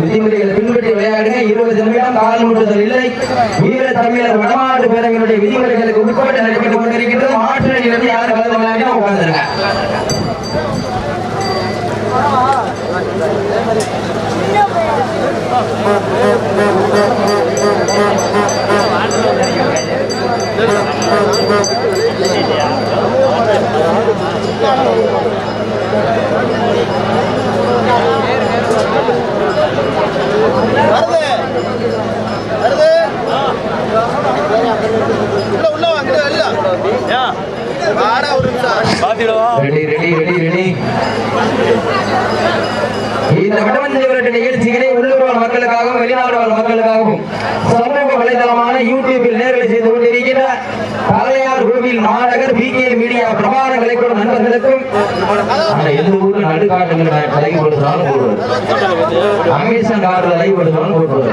விதிமுறைகளை பின்பற்றி விளையாடுங்க. இருபது நிமிடம் கால் முட்டுதல் இல்லை. வீர தமிழர் வடமாட்டு பேரங்களுடைய விதிமுறைகளுக்கு உட்பட்டு நடைபெற்றுக் கொண்டிருக்கின்றது. மாற்று அணியிலிருந்து யார் கலந்து விளையாடி உட்கார்ந்துருங்க வருது வருது இந்த நிகழ்ச்சிகளை உள்ளூர் மக்களுக்காகவும் வெளிநாடு வாழ் மக்களுக்காகவும் சமூக வலைதளமான யூடியூப் சென்னை கோவில் மாநகர் பிகே மீடியா பிரபார கலைக்கூட நண்பர்களுக்கும் ஆனா எந்த ஊர்ல நடுக்காட்டுங்கிற லைவ் கொடுத்தாலும் போடுவார். அமேசான் கார்டு லைவ் கொடுத்தாலும் போடுவார்.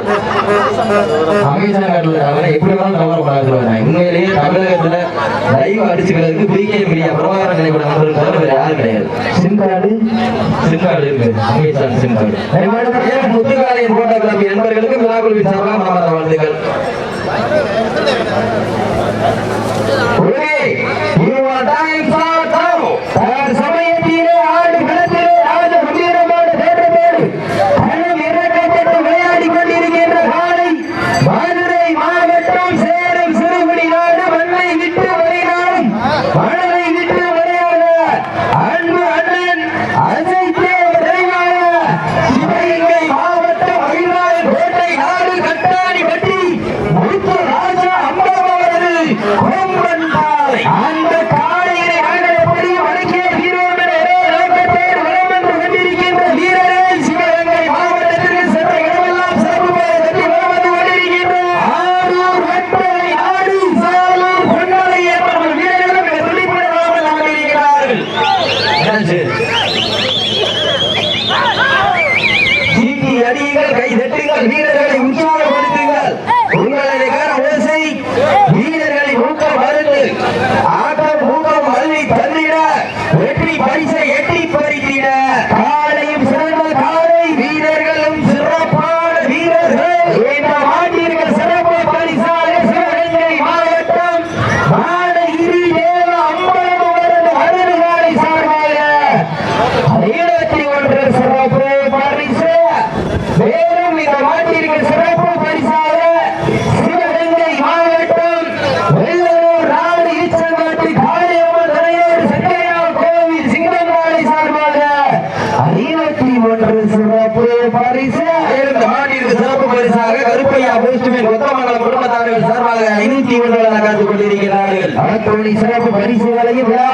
அமேசான் கார்டுல அவரை எப்படி வேணாலும் கவர் பண்ணாதுவாங்க உண்மையிலேயே தமிழகத்துல லைவ் அடிச்சுக்கிறதுக்கு பிகே மீடியா பிரபார கலைக்கூட நண்பர்கள் தவிர வேற யாரும் கிடையாது. சிம் கார்டு சிம் கார்டு இருக்கு. அமேசான் சிம் கார்டு முத்துக்காலையின் போட்டோகிராபி நண்பர்களுக்கு விழாக்குழுவின் சார்பாக மாமர வாழ்த்துக்கள் Hey!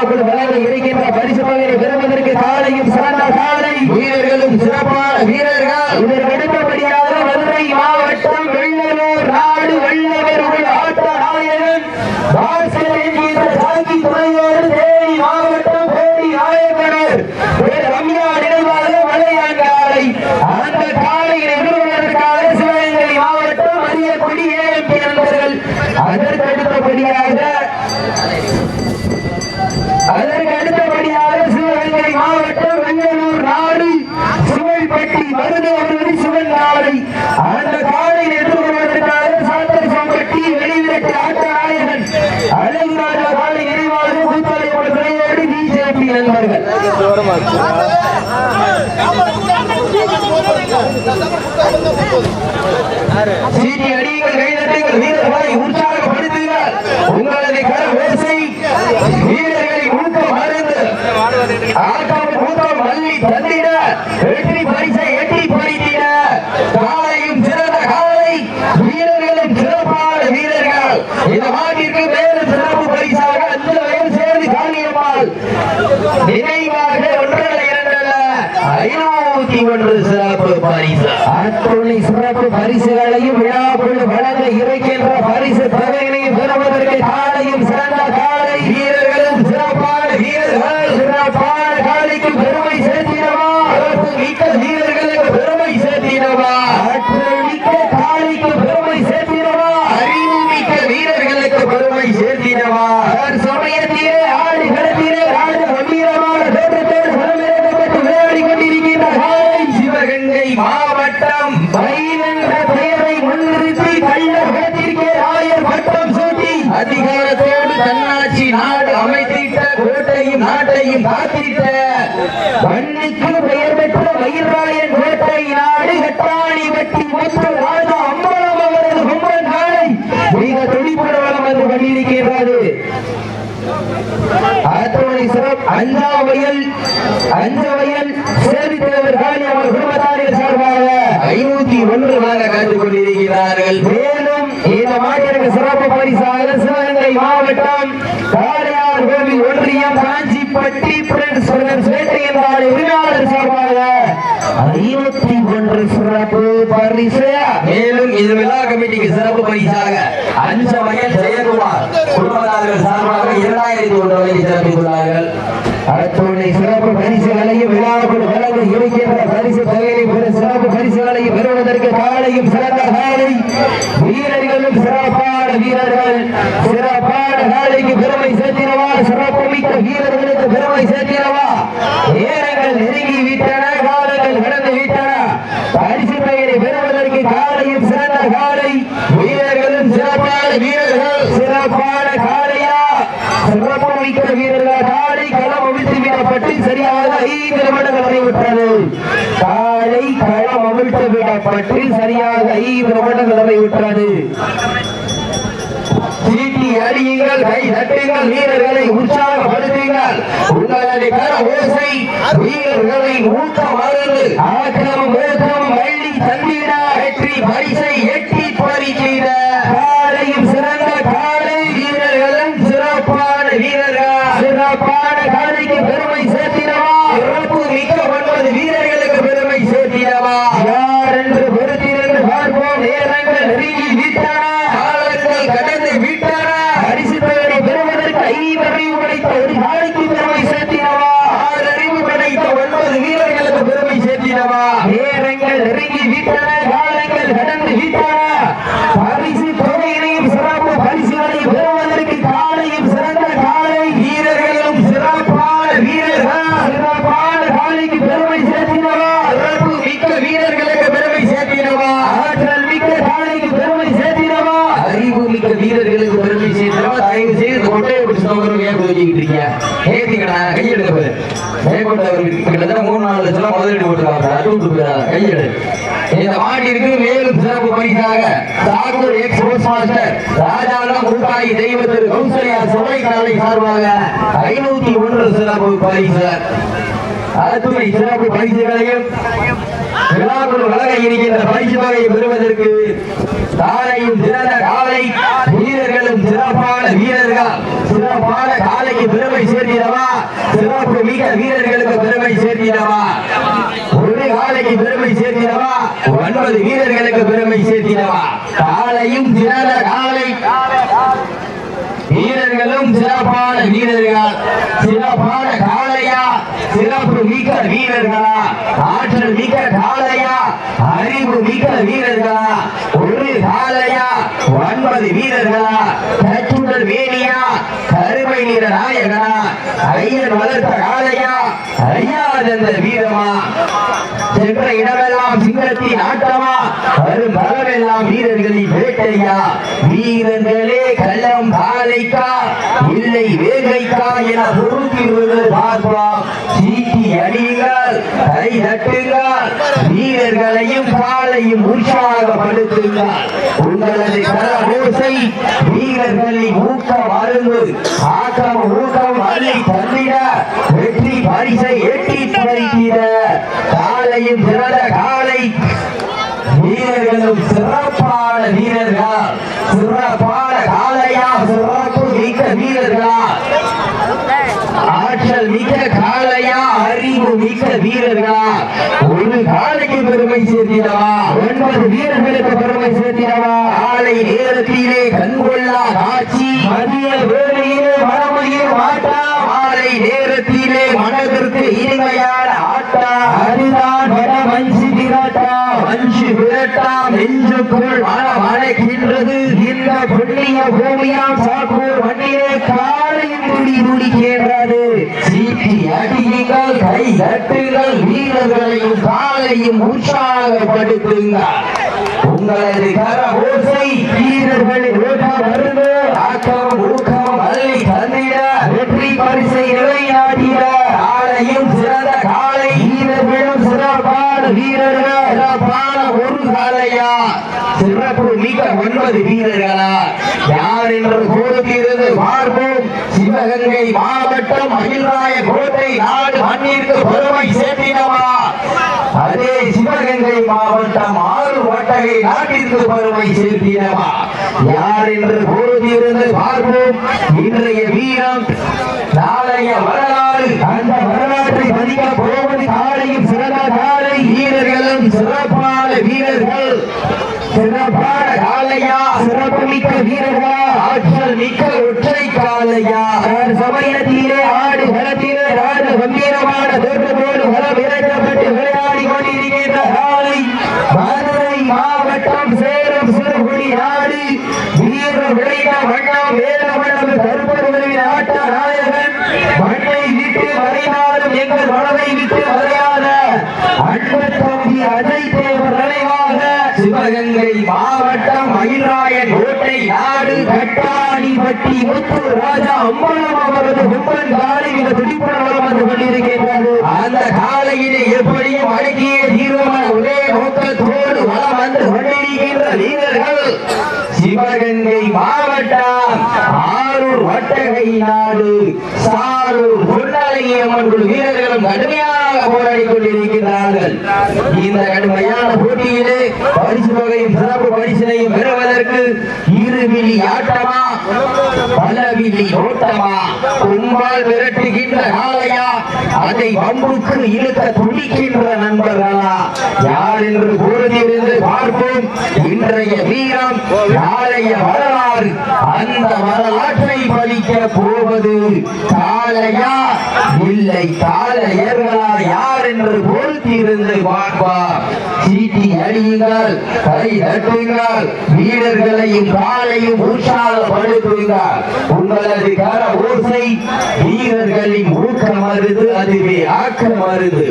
பரிசுகளையும் விழாக்குள் வளர இருக்கின்ற பரிசு பகிரை பெறுவதற்கு காலையும் சிறந்த காலை. வீரர்களும் சிறப்பான வீரர்கள். இதற்கு அடுத்தபடியாக மதுரை மாவட்டம் வெள்ளலூர் நாடு வெள்ளவர்கள் ஆட்ட நாயகன் வாசல் என்கின்ற சாங்கி துணையோடு தேனி மாவட்டம் தேனி நாயகனர் வேறு ரம்யா நினைவாக மலையாங்காலை அந்த காலையை நிறுவனத்திற்காக சிவகங்கை மாவட்டம் அரியக்குடி ஏஎம்பி நண்பர்கள் அதற்கு அடுத்தபடியாக அதற்கு அடுத்தபடியாக சிவகங்கை மாவட்டம் வெங்கலூர் நாடு சிவல்பட்டி மருதவர்கள் சிவன் நாளை அந்த காலை எதிர்கொள்வதற்காக சாத்தர் சம்பட்டி வெளிவிரட்டு ஆட்ட நாயகன் அழகுராஜா காலை நினைவாக கூத்தலை துணையோடு பிஜேபி நண்பர்கள் சீட்டி அடியுங்கள் கைதட்டுங்கள் வீரர்களை உற்சாகப்படுத்துங்கள். உங்களது கர ஓசை வீரர்களை ஊக்கம் மருந்து ஆட்டம் ஊக்கம் அள்ளி தந்திட வெற்றி பரிசை எட்டி பறித்திட காலையும் சிறந்த காலை வீரர்களும் சிறப்பான வீரர்கள். இந்த மாட்டிற்கு மேலும் சிறப்பு பரிசாக அந்த வயல் சேர்ந்து நினைவாக ஐநூத்தி ஒன்று சிறப்பு பரிசு. அத்துணை சிறப்பு பரிசுகளையும் விழாக்குள் வழங்க இருக்கின்ற பரிசு தொகையினையும் பெறுவதற்கு காலையும் சிறந்த காலை வீரர்களும் சிறப்பான வீரர்கள் சிறப்பான காலைக்கு பெருமை சேர்த்திடவா சிறப்பு மிக்க வீரர்களுக்கு பெருமை சேர்த்திடவா ஆற்றல் மிக்க காலைக்கு பெருமை சேர்த்திடவா அறிவு மிக்க வீரர்களுக்கு பெருமை சேர்த்திடவா சமயத்திலே ஆடு களத்திலே ஆடு கம்பீரமான தோற்றத்தோடு களமிறக்கப்பட்டு விளையாடி காலையும் காத்திட்ட மண்ணுக்கு பெயர் பெற்ற மயில்ராயன் கோட்டை நாடு கட்டாணி வெட்டி முத்து ராஜா அம்பலம் அவரது கும்பன் நாளை மிக துடிப்புடன் வலம் வந்து அத்தோணி சேதி தேவர் காளி அவர் குடும்பத்தாரின் சார்பாக ஐநூத்தி ஒன்று வாங்க கற்றுக் கொண்டிருக்கிறார்கள். மேலும் இந்த மாட்டிற்கு சிறப்பு பரிசாக சிவகங்கை மாவட்டம் உரிமையாளர் சார்பாக ஐநூத்தி ஒன்று சிறப்பு பரிசு. மேலும் இது விழா கமிட்டிக்கு சிறப்பு பரிசாக அஞ்சு வயல் ஜெயக்குமார் குடும்பத்தார்கள் சார்பாக இரண்டாயிரத்தி ஒன்று சிறப்பித்துள்ளார்கள். சிறப்பு பரிசுகளையும் விழாக்குள் வழங்க இருக்கின்ற பரிசு தொகையை பெற சிறப்பு பரிசுகளையும் பெறுவதற்கு காலையும் சிறந்த காலை வீரர்களும் சிறப்பான வீரர்கள் சிறப்பான காலைக்கு பெருமை சேர்த்தினவா சிறப்பு மிக்க வீரர்களுக்கு பெருமை சேர்த்தினவா நேரங்கள் நெருங்கி விட்டன காலங்கள் கடந்து விட்டன பரிசு பெயரை பெறுவதற்கு காலையும் சிறந்த காலை வீரர்களும் சிறப்பான வீரர்கள் சிறப்பான காலையா சிறப்பு மிக்க வீரர்கள் காலை களம் அவிழ்த்து விடப்பட்டு சரியாக ஐந்து நிமிடங்கள் நிறைவுற்றது காலை களம் அவிழ்த்து சரியாக ஐந்து நிமிடங்கள் நிறைவுற்றது. சீட்டி அடியுங்கள் கை தட்டுங்கள் வீரர்களை உற்சாகப்படுத்துங்கள். உங்களது கர ஓசை வீரர்களை வெற்றி பரிசை எட்டி பறிக்கிற காலையும் சிறந்த காலை வீரர்களும் சிறப்பான வீரர்கள் சிறப்பான காலைக்கு பெருமை சேர்த்தினவா சிறப்பு மிக்க ஒன்பது வீரர்களுக்கு பெருமை சேர்த்தினவா யார் என்று பொறுத்திருந்து பார்ப்போம் நேரங்கள் நெருங்கி விட்டன காலங்கள் கடந்து விட்டன பரிசு பெயரை பெறுவதற்கு ஐவரையும் படைத்த ஒரு காலைக்கு பெருமை சேர்த்தினவா ஆறறிவு படைத்த ஒன்பது வீரர்களுக்கு பெருமை சேர்த்தினவா நேரங்கள் நெருங்கி விட்டன காலங்கள் கடந்து வீட்டாரா பரிசு தொகையினையும் சிறப்பு பரிசுகளையும் பெறுவதற்கு காலையும் சிறந்த காலை வீரர்களும் சிறப்பான வீரர்கள் சிறப்பான காலைக்கு பெருமை சேர்த்தினவா சிறப்பு மிக்க வீரர்களுக்கு பெருமை சேர்த்தினவா ஆற்றல் மிக்க காலைக்கு பெருமை சேர்த்தினவா அறிவு மிக்க வீரர்களுக்கு பெருமை சேர்த்தினவா தயவு செய்து கொட்டையை பிடிச்சு நோக்கிறவங்க ஏன் ஒதுக்கிட்டு இருக்கீங்க ஏத்திக்கடா கையெடுக்க போது மேற்கொண்டவர்கள் கிட்டத்தட்ட மூணு நாலு லட்சம் ரூபாய் முதலீடு போட்டுருக்காங்க அது விட்டு போயிடாத கையெடு இந்த மாட்டிற்கு மேலும் சிறப்பு பரிசாக சாகூர் எக்ஸ் ஸ்போர்ட்ஸ் மாஸ்டர் ராஜாங்கம் கூட்டாளி தெய்வத்திற்கு கௌசல்யா சபை காலை சார்பாக ஐநூத்தி ஒன்று சிறப்பு பரிசு அத்துணை சிறப்பு பரிசுகளையும் விழாக்குழு வழங்க இருக்கின்ற பரிசு தொகையை பெறுவதற்கு காலையும் சிறந்த காலை வீரர்களும் சிறப்பான வீரர்கள் சிறப்பான காலைக்கு பெருமை சேர்த்திடவா? சிறப்பு மிக வீரர்களுக்கு பெருமை சேர்த்திடவா? ஒரு காலைக்கு பெருமை சேர்த்திடவா? ஒன்பது வீரர்களுக்கு பெருமை சேர்த்திடவா? காலையும் சிறந்த காலை மிகவும் சிறப்பான வீரர்கள்? சிறப்பான காளையா? சிறப்பு மிக்க வீரர்களா? ஆற்றல் மிக்க காளையா? அறிவு மிக்க வீரர்களா? ஒரு காளையா? ஒன்பது வீரர்களா? தச்சுடல் வேணி வீர நாயகனா ஐயன் வளர்த்த காளையா? ஐயாதந்த வீரமா? சென்ற இடமெல்லாம் சிங்கத்தின் ஆட்டமா? வரும் பலமெல்லாம் வீரர்களின் வேட்டையா? வீரர்களே கள்ளம் காலைக்கா இல்லை வேகைக்கா என பொறுத்திருவது பார்க்கலாம். சீட்டி அடியுங்கள் கை தட்டுங்கள். வீரர்களையும் காலையும் உற்சாகப்படுத்துங்கள் உங்களது கரகோசை வீரர்களின் ஊக்க மருந்து. ஆக்க ஆக்கம் ஊக்கம் அள்ளி தந்திட வெற்றி பரிசை எட்டி பறித்திட காலையும் சிறந்த காலை. வீரர்களும் சிறப்பான வீரர்களா? சிறப்பான காலையா? சிறப்பு மிக்க வீரர்களா? ஆற்றல் மிக்க காலையா? அறிவு மிக்க வீரர்களா? ஒரு காலைக்கு பெருமை சேர்த்திடவா? ஒன்பது வீரர்களுக்கு பெருமை சேர்த்திடவா? காலை நேரத்திலே கண்கொள்ள நெஞ்சுக்குள் மனம் அழைக்கின்றது இந்த புண்ணிய பூமியாம் சாக்கூர் வண்டியே காலையும் துடி துடிக்கின்றது சீட்டி அடியுங்கள் கை தட்டுங்கள் வீரர்களையும் காலையும் உற்சாகப்படுத்துங்கள். உங்களது கர ஓசை வீரர்களின் ஓட்டம் வருது ஆக்கம் ஊக்கம் அள்ளி தந்திட வெற்றி பரிசை நிலைநாட்டிட சிறந்த காலை வீரர்களும் சிறப்பான வீரர்கள் சிறப்பான ஒரு காலையா சிறப்பு மிக்க ஒன்பது வீரர்களா? யார் என்று கூறுகிறது பார்ப்போம். சிவகங்கை மாவட்டம் மகிழ்ராய கோட்டை நாடு மண்ணிற்கு பெருமை சேர்த்தினவா அதே சிவகங்கை மாவட்டம் ஆறு ஒட்டகை நாட்டிற்கு பெருமை சேர்த்தினவா யார் என்று கூறுகிறது பார்ப்போம். இன்றைய வீரம் நாளைய வரலாறு அந்த வரலாற்றை பதிக்க போவது காலையும் வீரர்களும் சிறப்பான வீரர்கள். சிறப்பான காலையா சிறப்பு மிக்க வீரர்களா ஆற்றல் மிக்க ஒற்றை காலையா சமயத்திலே ஆடு களத்திலே ராஜ கம்பீரமான தோற்றத்தோடு வளம் இறக்கப்பட்டு விளையாடி கொண்டிருக்கின்ற காலை. மதுரை மாவட்டம் சேலம் சிறுகுடி நாடு. வீரர் விளைய வண்ணம் வேல வண்ணம் கருப்பருவின் ஆட்ட நாயகன் மண்ணை விட்டு மறைந்தாலும் எங்கள் மனதை விட்டு மறையாத அன்பு தம்பி அஜய் தேவர் நினைவாக சிவகங்கை மாவட்டம் மயிலாயன் கோட்டை நாடு கட்டாணிப்பட்டி முத்து ராஜா அம்பலம் அவரது கும்பன் காலை மிக துடிப்புடன் வந்து கொண்டிருக்கின்றது. அந்த காலையிலே எப்படியும் அடக்கிய தீர்வமான ஒரே நோக்கத்தோடு வளம் வந்து கொண்டிருக்கின்ற வீரர்கள். சிவகங்கை மாவட்டம் ஆரூர் வட்டகை நாடு. சாரூர் பொன்னலை அம்மன் வீரர்களும் கடுமையாக போராடி கொண்டிருக்கிறார்கள் இந்த கடுமையான போட்டியிலே பரிசு தொகையும் சிறப்பு பரிசினையும் பெறுவதற்கு இருவிழி ஆட்டமா பலவிழி ஓட்டமா கும்பால் விரட்டுகின்ற காலையா அதை வம்புக்கு இழுக்க துடிக்கின்ற நண்பர்களா? யார் என்று கூறுதிருந்து பார்ப்போம். இன்றைய வீரம் நாளைய வரலாறு. அந்த வரலாற்றை பதிக்க போவது காளையா? இல்லை காளையர்களா யார் என்று பொறுத்திருந்து பார்ப்பார் சீட்டி அடியுங்கள் கை தட்டுங்கள் வீரர்களையும் காலையும் உற்சாகப்படுத்துங்கள் உங்களது கர ஓசை வீரர்களின் ஊக்க மருது அதுவே ஆக்க மருது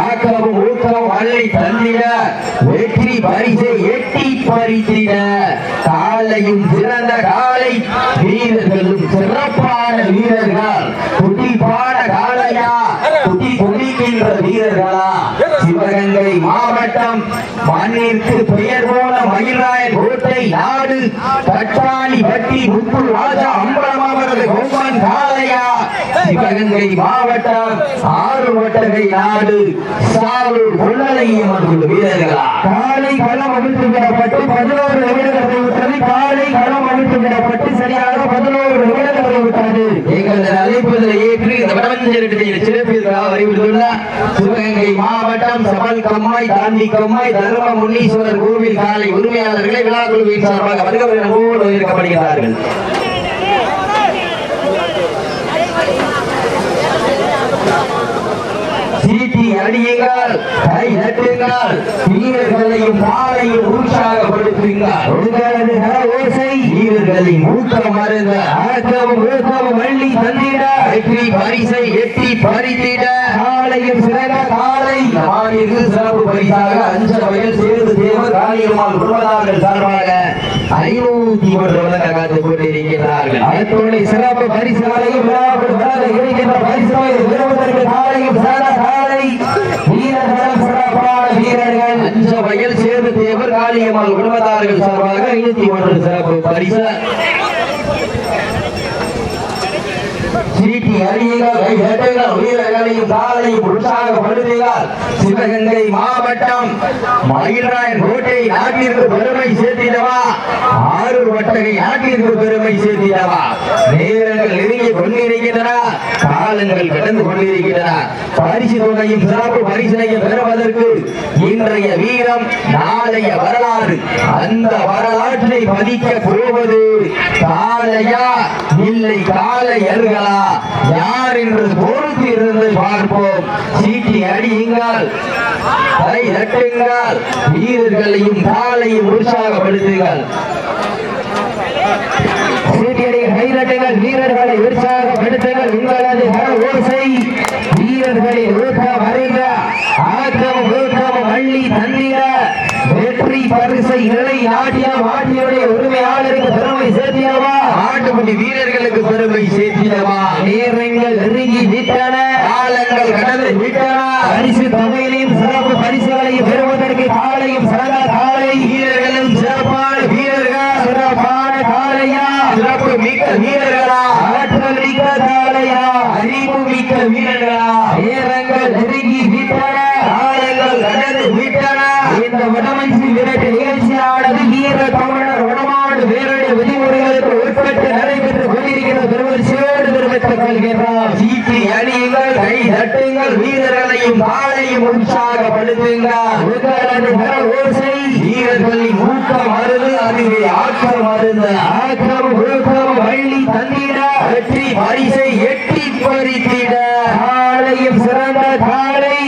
ஆக்கமும் ஊக்கமும் அள்ளி தந்திட வெற்றி பரிசை எட்டி பறித்திட. காலையும் சிறந்த காலை வீரர்களும் சிறப்பான வீரர்கள் குட்டிப்பான காலையா குட்டி குடிக்கின்ற வீரர்களா சிவகங்கை மாவட்டம் மண்ணிற்கு பெயர் போன மயிலாய கோட்டை நாடு கட்டாணி பட்டி முத்து ராஜா அம்பலம் அவரது கொம்பன் காளையா சிவகங்கை மாவட்டம் ஆறு வட்டகை நாடு கொள்ளலையும் அவர்கள் வீரர்களா? காலை களம் அமைத்து விடப்பட்டு பதினோரு நிமிடங்களை விட்டது. காலை களம் அமைத்து விடப்பட்டு சரியாக பதினோரு நிமிடங்களை விட்டது. எங்களது அழைப்புதலை ஏற்று இந்த வடமஞ்சரிடத்தில் சிறப்பிற்காக அறிவித்துள்ள சிவகங்கை மாவட்டம் சபல் கம்மாய் தாண்டி கம்மாய் தர்ம முன்னீஸ்வரர் கோவில் காலை உரிமையாளர்களை விழாக்குழுவின் சார்பாக வருகை அன்போடு இருக்கப்படுகிறார்கள் சீட்டி அடியுங்கள் கை நட்டுங்கள் வீரர்களையும் பாலையும் உற்சாகப்படுத்துங்கள் உங்களது ஓசை வீரர்களின் ஊக்கம் மருந்த ஆக்கமும் ஊக்கமும் வள்ளி தந்திட. வெற்றி பரிசை எட்டி பறித்திட. காலையும் சிறந்த காலை மாநில சிறப்பு பரிசாக அஞ்ச வயல் சேர்ந்து தேவர் காளியம்மாள் குடும்பத்தார்கள் சார்பாக ஐநூத்தி ஒன்று வழங்க கொண்டிருக்கிறார்கள். அதோடு சிறப்பு பரிசுகளையும் இருக்கின்ற பரிசுகளை காலையும் காலை வீரர்கள் சிறப்பான வீரர்கள். வயல் சேர்ந்து தேவர் காளியம்மாள் குடும்பத்தார்கள் சார்பாக ஐநூத்தி ஒன்று சிறப்பு பரிசு. சீட்டி அறியுங்கள் கை தட்டுங்கள் வீரர்களையும் காலையும் உற்சாகப்படுத்துங்கள் சிவகங்கை மாவட்டம் மயில்ராயன் கோட்டை நாட்டிற்கு பெருமை சேர்த்திடவா? ஆறு வட்டகை நாட்டிற்கு பெருமை சேர்த்திடவா? நேரங்கள் நெருங்கி கொண்டிருக்கின்றன காலங்கள் கடந்து கொண்டிருக்கின்றன. பரிசு தொகையும் சிறப்பு பரிசனையும் பெறுவதற்கு இன்றைய வீரம் நாளைய வரலாறு. அந்த வரலாற்றை பதிக்க போவது காலையா இல்லை காலை எருகலா யார் என்று பொறுத்து இருந்து பார்ப்போம். சீட்டி அடியுங்கள். தலை தட்டுங்கள். வீரர்களையும் காலையும் உற்சாகப்படுத்துங்கள். சீட்டியடிகள் கைதட்டுங்கள் வீரர்களை உற்சாகப்படுத்துங்கள். உங்களது வீரர்களை ஓசை. வீரர்களின் ஊக்கம் அறிந்த ஆக்கம் ஊக்கம் அள்ளி தந்திட. பரிசை நிலை நாட்டிய மாட்டியுடைய உரிமையாளருக்கு பெருமை சேர்த்திடவா? ஆட்டுக்குட்டி வீரர்களுக்கு பெருமை சேர்த்திடவா? நேரங்கள் நெருங்கி விட்டன. காலங்கள் கடந்து விட்டன. பரிசு தொகையிலையும் சிறப்பு பரிசுகளையும் பெறுவதற்கு காலையும் சிறந்த காலை வீரர்களும் சிறப்பான வீரர்கள் சிறப்பான காலையா சிறப்பு மிக்க வீரர்களா ஆற்றல் மிக்க காலையா அறிவு மிக்க வீரர்களா நேரங்கள் நெருங்கி விட்டன காலங்கள் கடந்து விட்டன இந்த வடமஞ்சி விரட்டு நிகழ்ச்சியானது வீர தமிழர் வடமாடு வேரடி விதிமுறைகளுக்கு உட்பட்டு நடைபெற்றுக் கொண்டிருக்கிற பெருமரிசையோடு தெரிவித்துக் கொள்கின்றோம் சீட்டி அணியுங்கள் கை தட்டுங்கள் வீரர்களையும் காலையும் உற்சாகப்படுத்துங்கள் ஓசை வீரர்களின் ஊக்கம் அருது அதுவே ஆக்கம் அருது. ஆக்கம் ஊக்கம் வள்ளி தந்திட. வெற்றி பரிசை எட்டி பறித்திட காலையும் சிறந்த காலை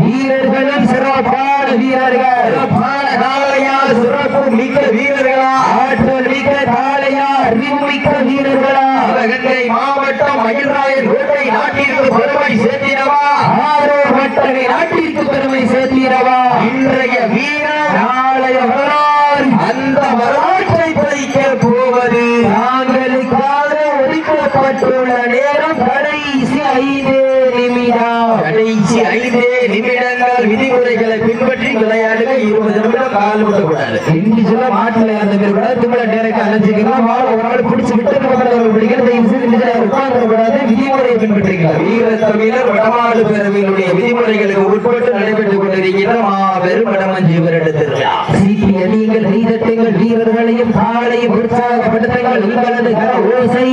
வீரர்களும் சிறப்பான வீரர்கள். சிறப்பான காலையா சிறப்பு மிக்க வீரர்களா? ஆற்றல் மிக்க காலையா அறிவு மிக்க வீரர்களா? சிவகங்கை மாவட்டம் மயில்ராயன் கோட்டை நாட்டிற்கு பெருமை சேர்த்திடவா? ஆரோர் மட்டகை நாட்டிற்கு பெருமை சேர்த்தீரவா இன்றைய வீரர் நாளைய வரலாறு. அந்த வரலாற்றை பறிக்க போவது. நாங்களுக்காக ஒதுக்கப்பட்டுள்ள நேரம் கடைசி ஐந்து நிமிடம். கடைசி ஐந்தே நிமிடங்கள் விளையாடுக இருபது நிமிடம் கால் விடக்கூடாது மாட்டுல பேர் கூட டேரக்ட் வாழ ஒரு பிடிச்சு விட்டு பிடிக்கிறது உட்கார்ந்து கூடாது விதிமுறையை வடமாடு பேரவையினுடைய விதிமுறைகளுக்கு உட்பட்டு நடைபெற்றுக் கொண்டிருக்கிற மாபெரும் வடமஞ்சி விரட்டு திருவிழா சீட்டி அணியுங்கள் கைதட்டுங்கள் வீரர்களையும் காலையும் உற்சாகப்படுத்துங்கள் உங்களது கர ஓசை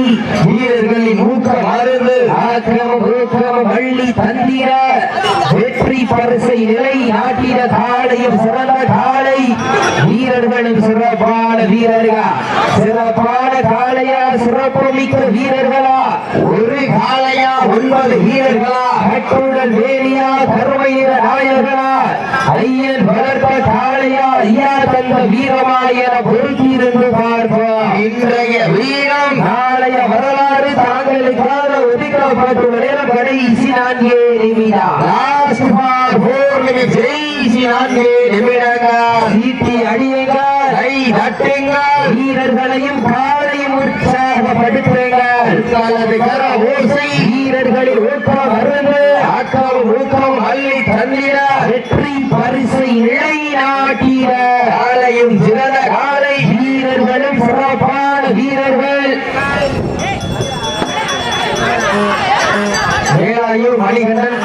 வீரர்களின் ஊக்கம் அருந்து ஆக்கிரமம் ஊக்கம் வள்ளி தந்திர வெற்றி பரிசை நிலை நாட்டிட காலையும் சிறந்த காலை வீரர்களும் சிறப்பான வீரர்களா? சிறப்பான காலையா சிறப்பு மிக்க வீரர்களா? ஒரு காலையா ஒன்பது வீரர்களா? கட்டுடன் வேலியா கருமையிற நாயர்களா? ஐயன் வளர்த்த காலையா ஐயா தந்த வீரமா என பொறுத்திருந்து பார்ப்போம். இன்றைய வீரம். நாளைய வரலாறு தாங்களுக்காக ஒதுக்கப்பட்டுள்ள நேரம் கடைசி நான்கே நிமிடம். லாஸ்ட் பார் போர் மினிட்ஸ் கடைசி நான்கு நிமிடங்கள். சீட்டி அடியுங்கள். கை தட்டுங்கள். வீரர்களையும் காலையும் உற்சாகப்படுத்துங்கள். உங்களது கர ஓசை. வீரர்களின் ஊக்கம் அருந்து ஆக்கம் ஊக்கம் அள்ளி தந்திட. வெற்றி பரிசை நிலைநாட்டிட காலையும் சிறந்த மணிகண்டன்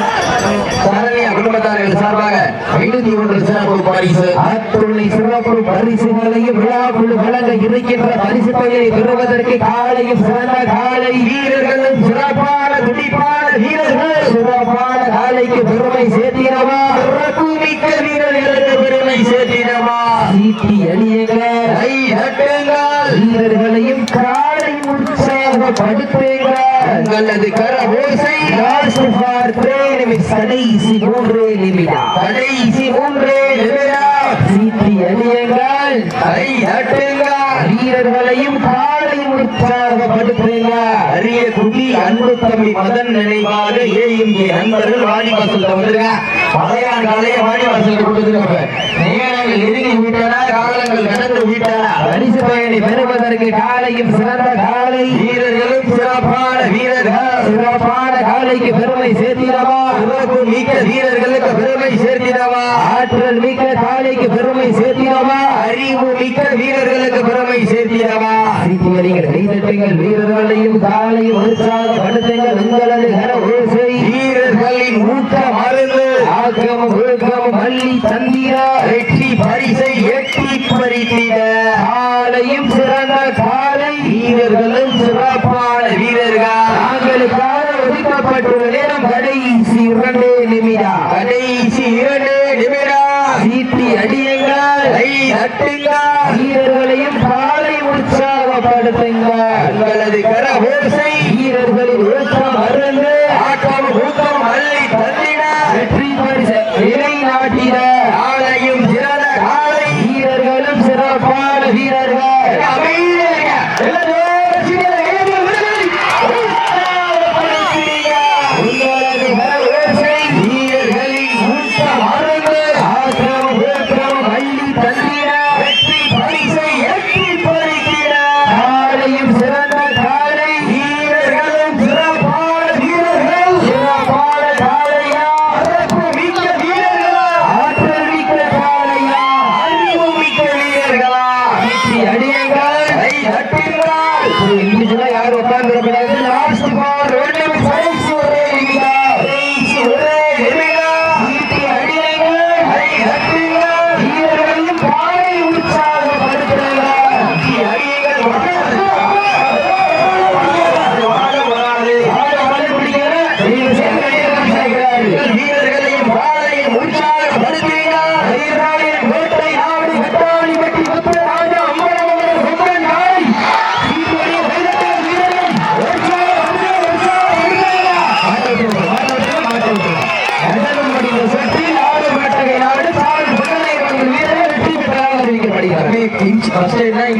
சரண்யா குடும்பத்தார்கள் சார்பாக ஐநூத்தி ஒன்று சிறப்பு பரிசு. அத்துணை சிறப்பு பரிசுகளையும் விழாக்குழு வழங்க இருக்கின்ற பரிசு தொகையை பெறுவதற்கு காலையும் சிறந்த காலை வீரர்களும் சிறப்பான துடிப்பான வீரர்கள் சிறப்பான காலைக்கு பெருமை சேர்த்திடவா? சிறப்பு மிக்க வீரர்களுக்கு பெருமை சேர்த்திடமா சீட்டி அணியுங்கள் வீரர்களையும் காலையும் உற்சாகப்படுத்துங்கள். உங்களது கர ஓசை கடைசி மூன்றே நிமிடம். கடைசி மூன்றே நிமிடம். சீட்டி அணியுங்கள். கை தட்டுங்கள் வீரர்களையும் காலையும் உற்சாகப்படுத்துங்கள் அரிய குட்டி அன்பு தம்பி மதன் நினைவாக ஏஎம்கே நண்பர்கள் வாணிவாசல் வந்துருங்க. பழையான் காலைய வாணிவாசல் கொடுத்துருக்க நேரங்கள் நெருங்கி விட்டன? காலங்கள் கடந்து விட்டன? பரிசு பயணி பெறுவதற்கு காலையும் சிறந்த காலை. வீரர்களும் சிறப்பான வீரர்கள். சிறப்பான காலைக்கு பெருமை சேர்த்திடவா? சிறப்பு மிக்க வீரர்களுக்கு பெருமை சேர்த்திடவா? ஆற்றல் மிக்க காலைக்கு பெருமை சேர்த்திடவா? அறிவு மிக்க வீரர்களுக்கு பெருமை சேர்த்திடவா? சீட்டியடிகள் கைதட்டுங்கள் வீரர்களையும் காலையும் உற்சாகப்படுத்துங்கள் உங்களது கர ஓசை வீரர்களின் ஊக்கம் பறித்திட காலையும் சிறந்த காலை வீரர்களும் சிறப்பான வீரர்கள். தாங்களுக்காக ஒதுக்கப்பட்டுள்ள நேரம் கடைசி இரண்டே நிமிடம். கடைசி இரண்டு நிமிடம். சீட்டி அடியுங்கள். கை தட்டுங்கள். Australia.